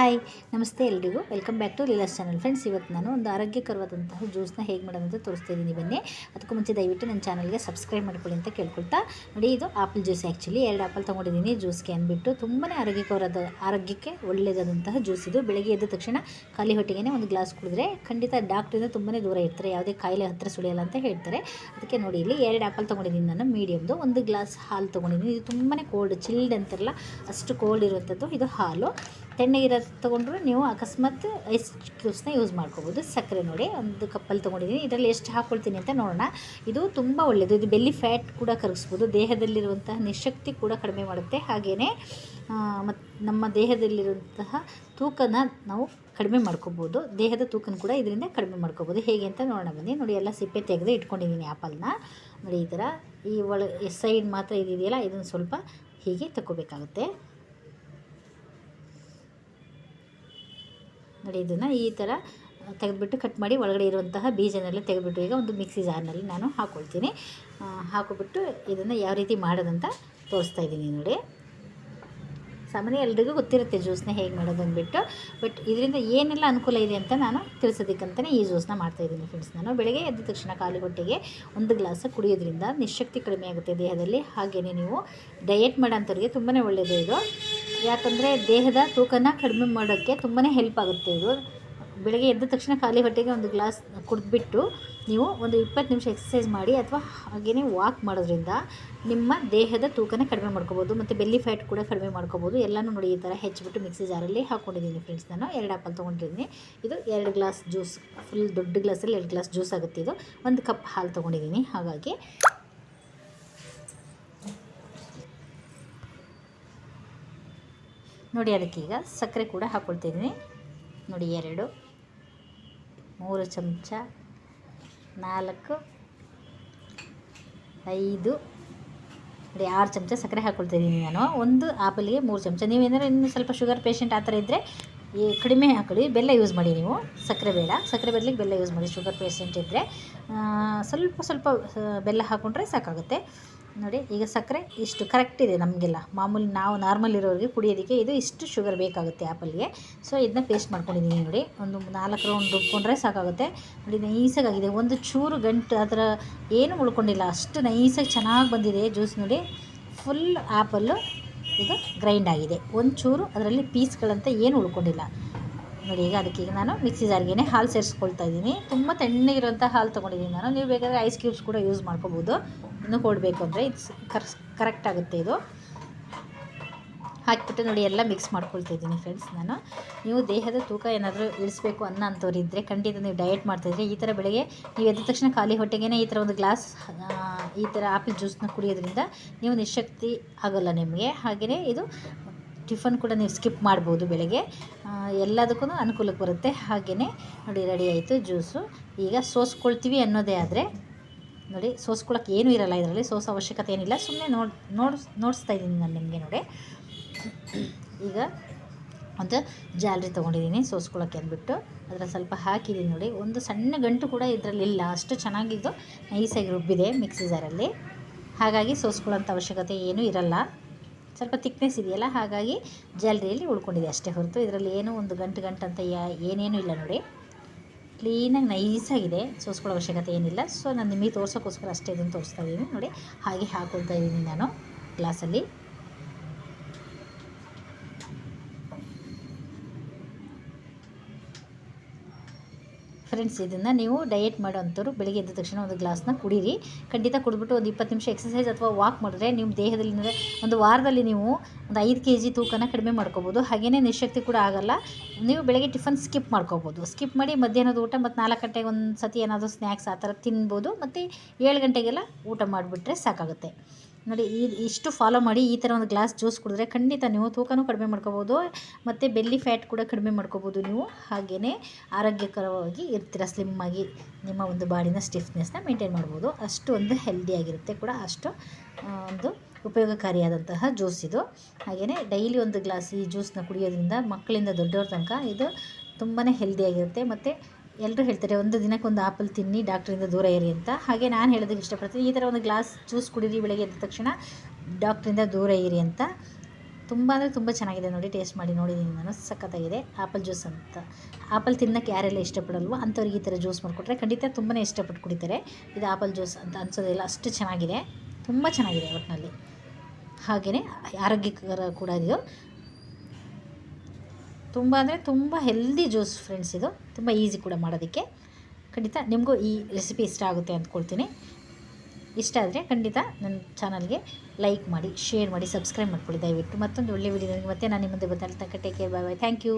Hi, ನಮಸ್ತೆ ಎಲ್ರಿಗೂ. Welcome back to Leela's channel friends ಇವತ್ತು ನಾನು ಒಂದು ಆರೋಗ್ಯಕರವಾದಂತಹ ಜ್ಯೂಸ್ನ ಹೇಗೆ ಮಾಡೋದು ಅಂತ ತೋರಿಸ್ತಾ ಇದ್ದೀನಿ ಬನ್ನಿ, ಅದಕ್ಕೂ ಮುಂಚೆ ದಯವಿಟ್ಟು ನನ್ನ ಚಾನಲ್ಗೆ ಸಬ್ಸ್ಕ್ರೈಬ್ ಮಾಡ್ಕೊಳ್ಳಿ ಅಂತ ಕೇಳ್ಕೊಳ್ತಾ ನೋಡಿ, ಇದು ಆಪಲ್ ಜ್ಯೂಸ್ ಆ್ಯಕ್ಚುಲಿ ಎರಡು ಆಪಲ್ ತೊಗೊಂಡಿದ್ದೀನಿ ಜ್ಯೂಸ್ಗೆ ಅಂದ್ಬಿಟ್ಟು ತುಂಬಾ ಆರೋಗ್ಯಕರವಾದ ಆರೋಗ್ಯಕ್ಕೆ ಒಳ್ಳೆಯದಾದಂತಹ ಜ್ಯೂಸ್ ಇದು. ಬೆಳಗ್ಗೆ ಎದ್ದ ತಕ್ಷಣ ಖಾಲಿ ಹೊಟ್ಟೆಗೆ ಒಂದು ಗ್ಲಾಸ್ ಕುಡಿದ್ರೆ ಖಂಡಿತ ಡಾಕ್ಟ್ರಿಂದ ತುಂಬಾ ದೂರ ಇರ್ತಾರೆ. ಯಾವುದೇ ಕಾಯಿಲೆ ಹತ್ತಿರ ಸುಳಿಯಲ್ಲ ಅಂತ ಹೇಳ್ತಾರೆ. ಅದಕ್ಕೆ ನೋಡಿ, ಇಲ್ಲಿ ಎರಡು ಆಪಲ್ ತೊಗೊಂಡಿದ್ದೀನಿ ನಾನು ಮೀಡಿಯಮ್ದು ಒಂದು ಗ್ಲಾಸ್ ಹಾಲು ತೊಗೊಂಡಿದ್ದೀನಿ. ಇದು ತುಂಬಾ ಕೋಲ್ಡ್ ಚಿಲ್ಡ್ ಅಂತಾರಲ್ಲ, ಅಷ್ಟು ಕೋಲ್ಡ್ ಇರುವಂಥದ್ದು ಇದು ಹಾಲು. ತಣ್ಣಗಿರೋದು ತೊಗೊಂಡ್ರು ನೀವು ಅಕಸ್ಮಾತ್ ಐಸ್ ಕ್ಯೂಬ್ಸ್ನ ಯೂಸ್ ಮಾಡ್ಕೋಬೋದು. ಸಕ್ಕರೆ ನೋಡಿ, ಒಂದು ಕಪ್ಪಲ್ಲಿ ತೊಗೊಂಡಿದ್ದೀನಿ ಇದರಲ್ಲಿ ಎಷ್ಟು ಹಾಕ್ಕೊಳ್ತೀನಿ ಅಂತ ನೋಡೋಣ. ಇದು ತುಂಬ ಒಳ್ಳೆಯದು ಇದು ಬೆಲ್ಲಿ ಫ್ಯಾಟ್ ಕೂಡ ಕರಗಿಸ್ಬೋದು. ದೇಹದಲ್ಲಿರುವಂತಹ ನಿಶಕ್ತಿ ಕೂಡ ಕಡಿಮೆ ಮಾಡುತ್ತೆ. ಹಾಗೆಯೇ ಮತ್ತು ನಮ್ಮ ದೇಹದಲ್ಲಿರುವಂತಹ ತೂಕನ ನಾವು ಕಡಿಮೆ ಮಾಡ್ಕೋಬೋದು. ದೇಹದ ತೂಕನ ಕೂಡ ಇದರಿಂದ ಕಡಿಮೆ ಮಾಡ್ಕೋಬೋದು. ಹೇಗೆ ಅಂತ ನೋಡೋಣ ಬನ್ನಿ. ನೋಡಿ, ಎಲ್ಲ ಸಿಪ್ಪೆ ತೆಗೆದು ಇಟ್ಕೊಂಡಿದ್ದೀನಿ ಆ್ಯಪಲ್ನ ನೋಡಿ, ಈ ಥರ ಈ ಒಳ ಸೈಡ್ ಮಾತ್ರ ಇದೆಯಲ್ಲ ಇದನ್ನು ಸ್ವಲ್ಪ ಹೀಗೆ ತಗೋಬೇಕಾಗುತ್ತೆ ನೋಡಿ, ಇದನ್ನು ಈ ಥರ ತೆಗೆದುಬಿಟ್ಟು ಕಟ್ ಮಾಡಿ ಒಳಗಡೆ ಇರುವಂತಹ ಬೀಜನೆಲ್ಲ ತೆಗೆದುಬಿಟ್ಟು ಈಗ ಒಂದು ಮಿಕ್ಸಿ ಜಾರ್ನಲ್ಲಿ ನಾನು ಹಾಕ್ಕೊಳ್ತೀನಿ ಹಾಕೊಬಿಟ್ಟು ಇದನ್ನು ಯಾವ ರೀತಿ ಮಾಡೋದಂತ ತೋರಿಸ್ತಾ ಇದ್ದೀನಿ ನೋಡಿ. ಸಾಮಾನ್ಯ ಎಲ್ರಿಗೂ ಗೊತ್ತಿರುತ್ತೆ ಜ್ಯೂಸ್ನ ಹೇಗೆ ಮಾಡೋದು ಅಂದ್ಬಿಟ್ಟು. ಬಟ್ ಇದರಿಂದ ಏನೆಲ್ಲ ಅನುಕೂಲ ಇದೆ ಅಂತ ನಾನು ತಿಳಿಸೋದಕ್ಕಂತಲೇ ಈ ಜ್ಯೂಸ್ನ ಮಾಡ್ತಾಯಿದ್ದೀನಿ ಫ್ರೆಂಡ್ಸ್ ನಾನು ಬೆಳಗ್ಗೆ ಎದ್ದ ತಕ್ಷಣ ಖಾಲಿ ಹೊಟ್ಟೆಗೆ ಒಂದು ಗ್ಲಾಸ್ ಕುಡಿಯೋದ್ರಿಂದ ನಿಶಕ್ತಿ ಕಡಿಮೆ ಆಗುತ್ತೆ ದೇಹದಲ್ಲಿ. ಹಾಗೆಯೇ ನೀವು ಡಯೆಟ್ ಮಾಡೋಂಥವ್ರಿಗೆ ತುಂಬಾ ಒಳ್ಳೆಯದು ಇದು. ಯಾಕಂದರೆ ದೇಹದ ತೂಕನ ಕಡಿಮೆ ಮಾಡೋಕ್ಕೆ ತುಂಬಾ ಹೆಲ್ಪ್ ಆಗುತ್ತೆ ಇದು. ಬೆಳಗ್ಗೆ ಎದ್ದ ತಕ್ಷಣ ಖಾಲಿ ಹೊಟ್ಟೆಗೆ ಒಂದು ಗ್ಲಾಸ್ ಕುಡಿದ್ಬಿಟ್ಟು ನೀವು ಒಂದು ಇಪ್ಪತ್ತು ನಿಮಿಷ ಎಕ್ಸಸೈಸ್ ಮಾಡಿ ಅಥವಾ ಹಾಗೆಯೇ ವಾಕ್ ಮಾಡೋದ್ರಿಂದ ನಿಮ್ಮ ದೇಹದ ತೂಕನ ಕಡಿಮೆ ಮಾಡ್ಕೋಬೋದು ಮತ್ತು ಬೆಲ್ಲಿ ಫ್ಯಾಟ್ ಕೂಡ ಕಡಿಮೆ ಮಾಡ್ಕೋಬೋದು. ಎಲ್ಲನೂ ನೋಡಿ ಈ ಥರ ಹೆಚ್ಚಿಬಿಟ್ಟು ಮಿಕ್ಸಿ ಜಾರಲ್ಲಿ ಹಾಕ್ಕೊಂಡಿದ್ದೀನಿ ಫ್ರೆಂಡ್ಸ್ ನಾನು ಎರಡು ಆ್ಯಪಲ್ ತೊಗೊಂಡಿದ್ದೀನಿ. ಇದು ಎರಡು ಗ್ಲಾಸ್ ಜ್ಯೂಸ್ ಫುಲ್ ದೊಡ್ಡ ಗ್ಲಾಸಲ್ಲಿ ಎರಡು ಗ್ಲಾಸ್ ಜ್ಯೂಸ್ ಆಗುತ್ತೆ ಇದು. ಒಂದು ಕಪ್ ಹಾಲು ತೊಗೊಂಡಿದ್ದೀನಿ. ಹಾಗಾಗಿ ನೋಡಿ ಅದಕ್ಕೀಗ ಸಕ್ಕರೆ ಕೂಡ ಹಾಕ್ಕೊಳ್ತಿದ್ದೀನಿ ನೋಡಿ ಎರಡು, ಮೂರು ಚಮಚ ನಾಲ್ಕು, ಐದು. ನೋಡಿ, ಆರು ಚಮಚ ಸಕ್ಕರೆ ಹಾಕ್ಕೊಳ್ತಿದ್ದೀನಿ ನಾನು. ಒಂದು ಆಪಲ್ಗೆ ಮೂರು ಚಮಚ. ನೀವೇನಾದ್ರೆ ಇನ್ನು ಸ್ವಲ್ಪ ಶುಗರ್ ಪೇಷಂಟ್ ಆ ಥರ ಇದ್ದರೆ ಈ ಕಡಿಮೆ ಹಾಕೊಳ್ಳಿ. ಬೆಲ್ಲ ಯೂಸ್ ಮಾಡಿ ನೀವು. ಸಕ್ಕರೆ ಬೇಡ. ಸಕ್ಕರೆ ಬದಲಿಗೆ ಬೆಲ್ಲ ಯೂಸ್ ಮಾಡಿ. ಶುಗರ್ ಪೇಷಂಟ್ ಇದ್ದರೆ ಸ್ವಲ್ಪ ಸ್ವಲ್ಪ ಬೆಲ್ಲ ಹಾಕ್ಕೊಂಡ್ರೆ ಸಾಕಾಗುತ್ತೆ. ನೋಡಿ, ಈಗ ಸಕ್ಕರೆ ಇಷ್ಟು ಕರೆಕ್ಟ್ ಇದೆ ನಮಗೆಲ್ಲ. ಮಾಮೂಲಿ ನಾವು ನಾರ್ಮಲ್ ಇರೋರಿಗೆ ಕುಡಿಯೋದಕ್ಕೆ ಇದು ಇಷ್ಟು ಶುಗರ್ ಬೇಕಾಗುತ್ತೆ ಆ್ಯಪಲ್ಗೆ ಸೊ ಇದನ್ನ ಪೇಸ್ಟ್ ಮಾಡ್ಕೊಂಡಿದ್ದೀನಿ ನೋಡಿ. ಒಂದು ನಾಲ್ಕು ರೌಂಡ್ ರುಬ್ಕೊಂಡ್ರೆ ಸಾಕಾಗುತ್ತೆ. ನೋಡಿ ನೈಸಾಗಿದೆ ಒಂದು ಚೂರು ಗಂಟು ಅದರ ಏನು ಉಳ್ಕೊಂಡಿಲ್ಲ ಅಷ್ಟು ನೈಸಾಗಿ ಚೆನ್ನಾಗಿ ಬಂದಿದೆ ಜ್ಯೂಸ್ ನೋಡಿ. ಫುಲ್ ಆ್ಯಪಲ್ಲು ಇದು ಗ್ರೈಂಡ್ ಆಗಿದೆ. ಒಂದು ಚೂರು ಅದರಲ್ಲಿ ಪೀಸ್ಗಳಂತ ಏನು ಉಳ್ಕೊಂಡಿಲ್ಲ. ನೋಡಿ, ಈಗ ಅದಕ್ಕೆ ಈಗ ನಾನು ಮಿಕ್ಸಿ ಜಾರ್ಗೆ ಹಾಲು ಸೇರಿಸ್ಕೊಳ್ತಾ ಇದ್ದೀನಿ. ತುಂಬ ತಣ್ಣಗಿರೋಂಥ ಹಾಲು ತೊಗೊಂಡಿದ್ದೀನಿ ನಾನು. ನೀವು ಬೇಕಾದರೆ ಐಸ್ ಕ್ಯೂಬ್ಸ್ ಕೂಡ ಯೂಸ್ ಮಾಡ್ಕೋಬೋದು. ಇನ್ನು ಕೊಡಬೇಕು ಅಂದರೆ ಇದು ಕರೆಕ್ಟ್ ಆಗುತ್ತೆ ಇದು. ಹಾಕಿಬಿಟ್ಟು ನೋಡಿ, ಎಲ್ಲ ಮಿಕ್ಸ್ ಮಾಡ್ಕೊಳ್ತಾ ಇದ್ದೀನಿ ಫ್ರೆಂಡ್ಸ್ ನಾನು. ನೀವು ದೇಹದ ತೂಕ ಏನಾದರೂ ಇಳಿಸ್ಬೇಕು ಅನ್ನ ಅಂಥವ್ರು ಇದ್ದರೆ ಖಂಡಿತ ನೀವು ಡಯಟ್ ಮಾಡ್ತಾಯಿದ್ರೆ ಈ ಥರ ಬೆಳಗ್ಗೆ ನೀವು ಎದ್ದ ತಕ್ಷಣ ಖಾಲಿ ಹೊಟ್ಟೆಗೇ ಈ ಥರ ಒಂದು ಗ್ಲಾಸ್ ಈ ಥರ ಆಪಲ್ ಜ್ಯೂಸ್ನ ಕುಡಿಯೋದ್ರಿಂದ ನೀವು ನಿಶಕ್ತಿ ಆಗೋಲ್ಲ ನಿಮಗೆ. ಹಾಗೆಯೇ ಇದು ಟಿಫನ್ ಕೂಡ ನೀವು ಸ್ಕಿಪ್ ಮಾಡ್ಬೋದು ಬೆಳಗ್ಗೆ. ಎಲ್ಲದಕ್ಕೂ ಅನುಕೂಲಕ್ಕೆ ಬರುತ್ತೆ. ಹಾಗೆಯೇ ನೋಡಿ, ರೆಡಿ ಆಯಿತು ಜ್ಯೂಸು. ಈಗ ಸೋಸ್ಕೊಳ್ತೀವಿ ಅನ್ನೋದೇ ಆದರೆ ನೋಡಿ ಸೋಸ್ಕೊಳ್ಳೋಕೆ ಏನೂ ಇರಲ್ಲ ಇದರಲ್ಲಿ, ಸೋಸೋ ಅವಶ್ಯಕತೆ ಏನಿಲ್ಲ. ಸುಮ್ಮನೆ ನೋಡಿ, ನೋಡ್, ನೋಡಿಸ್ತಾ ಇದ್ದೀನಿ ನಾನು ನಿಮಗೆ ನೋಡಿ. ಈಗ ಒಂದು ಜಾಲರಿ ತೊಗೊಂಡಿದ್ದೀನಿ, ಸೋಸ್ಕೊಳಕ್ಕೆ ಅಂದ್ಬಿಟ್ಟು. ಅದರ ಸ್ವಲ್ಪ ಹಾಕಿದ್ದೀನಿ ನೋಡಿ. ಒಂದು ಸಣ್ಣ ಗಂಟು ಕೂಡ ಇದರಲ್ಲಿ ಇಲ್ಲ. ಅಷ್ಟು ಚೆನ್ನಾಗಿದ್ದು ನೈಸಾಗಿ ರುಬ್ಬಿದೆ ಮಿಕ್ಸಿ ಜಾರಲ್ಲಿ. ಹಾಗಾಗಿ ಸೋಸ್ಕೊಳ್ಳೋಂಥ ಅವಶ್ಯಕತೆ ಏನೂ ಇರಲ್ಲ. ಸ್ವಲ್ಪ ತಿಕ್ನೆಸ್ ಇದೆಯಲ್ಲ, ಹಾಗಾಗಿ ಜಾಲರಿಯಲ್ಲಿ ಉಳ್ಕೊಂಡಿದೆ ಅಷ್ಟೇ ಹೊರತು. ಇದರಲ್ಲಿ ಏನೂ ಒಂದು ಗಂಟು ಗಂಟು ಅಂತ ಯಾ, ಏನೇನೂ ಇಲ್ಲ ನೋಡಿ. ಕ್ಲೀನಾಗಿ ನೈಸಾಗಿದೆ. ಸೋಸ್ಕೊಳ್ಳೋ ಅವಶ್ಯಕತೆ ಏನಿಲ್ಲ. ಸೊ, ನಾನು ನಿಮಗೆ ತೋರ್ಸೋಕ್ಕೋಸ್ಕರ ಅಷ್ಟೇ ಇದನ್ನು ತೋರಿಸ್ತಾ ಇದ್ದೀನಿ. ನೋಡಿ, ಹಾಗೆ ಹಾಕೊಳ್ತಾ ಇದ್ದೀನಿ ನಾನು ಗ್ಲಾಸಲ್ಲಿ. ಫ್ರೆಂಡ್ಸ್ ಇದನ್ನು ನೀವು ಡಯೆಟ್ ಮಾಡೋವಂಥವ್ರು ಬೆಳಿಗ್ಗೆ ಎದ್ದ ತಕ್ಷಣ ಒಂದು ಗ್ಲಾಸ್ನ ಕುಡೀರಿ. ಖಂಡಿತ ಕುಡಿದ್ಬಿಟ್ಟು ಒಂದು ಇಪ್ಪತ್ತು ನಿಮಿಷ ಎಕ್ಸಸೈಸ್ ಅಥವಾ ವಾಕ್ ಮಾಡಿದ್ರೆ ನಿಮ್ಮ ದೇಹದಲ್ಲಿ ಒಂದು ವಾರದಲ್ಲಿ ನೀವು ಒಂದು ಐದು ಕೆ ಜಿ ತೂಕನ ಕಡಿಮೆ ಮಾಡ್ಕೋಬೋದು. ಹಾಗೆಯೇ ನಿಶಕ್ತಿ ಕೂಡ ಆಗೋಲ್ಲ. ನೀವು ಬೆಳಗ್ಗೆ ಟಿಫನ್ ಸ್ಕಿಪ್ ಮಾಡ್ಕೋಬೋದು. ಸ್ಕಿಪ್ ಮಾಡಿ ಮಧ್ಯಾಹ್ನದ ಊಟ ಮತ್ತು ನಾಲ್ಕು ಗಂಟೆಗೆ ಒಂದು ಸತಿ ಏನಾದರೂ ಸ್ನ್ಯಾಕ್ಸ್ ಆ ಥರ ತಿನ್ಬೋದು. ಮತ್ತು ಏಳು ಗಂಟೆಗೆಲ್ಲ ಊಟ ಮಾಡಿಬಿಟ್ರೆ ಸಾಕಾಗುತ್ತೆ. ನೋಡಿ, ಈ ಇಷ್ಟು ಫಾಲೋ ಮಾಡಿ ಈ ಥರ ಒಂದು ಗ್ಲಾಸ್ ಜ್ಯೂಸ್ ಕುಡಿದ್ರೆ ಖಂಡಿತ ನೀವು ತೂಕನೂ ಕಡಿಮೆ ಮಾಡ್ಕೋಬೋದು, ಮತ್ತು ಬೆಲ್ಲಿ ಫ್ಯಾಟ್ ಕೂಡ ಕಡಿಮೆ ಮಾಡ್ಕೋಬೋದು ನೀವು. ಹಾಗೆಯೇ ಆರೋಗ್ಯಕರವಾಗಿ ಇರ್ತೀರ ಸ್ಲಿಮ್ಮಾಗಿ ನಿಮ್ಮ ಒಂದು ಬಾಡಿನ ಸ್ಟಿಫ್ನೆಸ್ನ ಮೇಂಟೈನ್ ಮಾಡ್ಬೋದು. ಅಷ್ಟು ಒಂದು ಹೆಲ್ದಿಯಾಗಿರುತ್ತೆ ಕೂಡ ಅಷ್ಟು ಒಂದು ಉಪಯೋಗಕಾರಿಯಾದಂತಹ ಜ್ಯೂಸ್ ಇದು. ಹಾಗೆಯೇ ಡೈಲಿ ಒಂದು ಗ್ಲಾಸ್ ಈ ಜ್ಯೂಸನ್ನ ಕುಡಿಯೋದ್ರಿಂದ ಮಕ್ಕಳಿಂದ ದೊಡ್ಡವ್ರ ತನಕ ಇದು ತುಂಬಾ ಹೆಲ್ದಿಯಾಗಿರುತ್ತೆ ಮತ್ತು ಎಲ್ಲರೂ ಹೇಳ್ತಾರೆ, ಒಂದು ದಿನಕ್ಕೆ ಒಂದು ಆಪಲ್ ತಿನ್ನಿ ಡಾಕ್ಟ್ರಿಂದ ದೂರ ಇರಿ ಅಂತ. ಹಾಗೆ ನಾನು ಹೇಳೋದಕ್ಕೆ ಇಷ್ಟಪಡ್ತೀನಿ. ಈ ಥರ ಒಂದು ಗ್ಲಾಸ್ ಜ್ಯೂಸ್ ಕುಡೀರಿ, ಬೆಳಗ್ಗೆ ಎದ್ದ ತಕ್ಷಣ ಡಾಕ್ಟ್ರಿಂದ ದೂರ ಇರಿ ಅಂತ. ತುಂಬ ಅಂದರೆ ತುಂಬ ಚೆನ್ನಾಗಿದೆ ನೋಡಿ ಟೇಸ್ಟ್ ಮಾಡಿ ನೋಡಿದ್ದೀನಿ ನಾನು, ಸಖತ್ತಾಗಿದೆ. ಆಪಲ್ ಜ್ಯೂಸ್ ಅಂತ. ಆಪಲ್ ತಿನ್ನೋಕ್ಕೆ ಯಾರೆಲ್ಲ ಇಷ್ಟಪಡಲ್ವೋ ಅಂಥವ್ರಿಗೆ ಈ ಥರ ಜ್ಯೂಸ್ ಮಾಡಿಕೊಟ್ರೆ ಖಂಡಿತ ತುಂಬಾ ಇಷ್ಟಪಟ್ಟು ಕುಡಿತಾರೆ. ಇದು ಆಪಲ್ ಜ್ಯೂಸ್ ಅಂತ ಅನ್ಸೋದಿಲ್ಲ, ಅಷ್ಟು ಚೆನ್ನಾಗಿದೆ. ತುಂಬ ಚೆನ್ನಾಗಿದೆ ಒಟ್ಟಿನಲ್ಲಿ ಹಾಗೆಯೇ ಆರೋಗ್ಯಕರ ಕೂಡ ಇದು. ತುಂಬ ಅಂದರೆ ತುಂಬ ಹೆಲ್ದಿ ಜ್ಯೂಸ್ ಫ್ರೆಂಡ್ಸ್ ಇದು. ತುಂಬ ಈಸಿ ಕೂಡ ಮಾಡೋದಕ್ಕೆ. ಖಂಡಿತ ನಿಮಗೂ ಈ ರೆಸಿಪಿ ಇಷ್ಟ ಆಗುತ್ತೆ ಅಂದ್ಕೊಳ್ತೀನಿ. ಇಷ್ಟ ಆದರೆ ಖಂಡಿತ ನನ್ನ ಚಾನಲ್ಗೆ ಲೈಕ್ ಮಾಡಿ ಶೇರ್ ಮಾಡಿ ಸಬ್ಸ್ಕ್ರೈಬ್ ಮಾಡ್ಕೊಳ್ಳಿ. ದಯವಿಟ್ಟು ಮತ್ತೊಂದು ಒಳ್ಳೆ ವಿಡಿಯೋನಿಗೆ ಮತ್ತೆ ನಾನು ನಿಮ್ಮ ಮುಂದೆ ಬರ್ತಾ take care bye bye thank you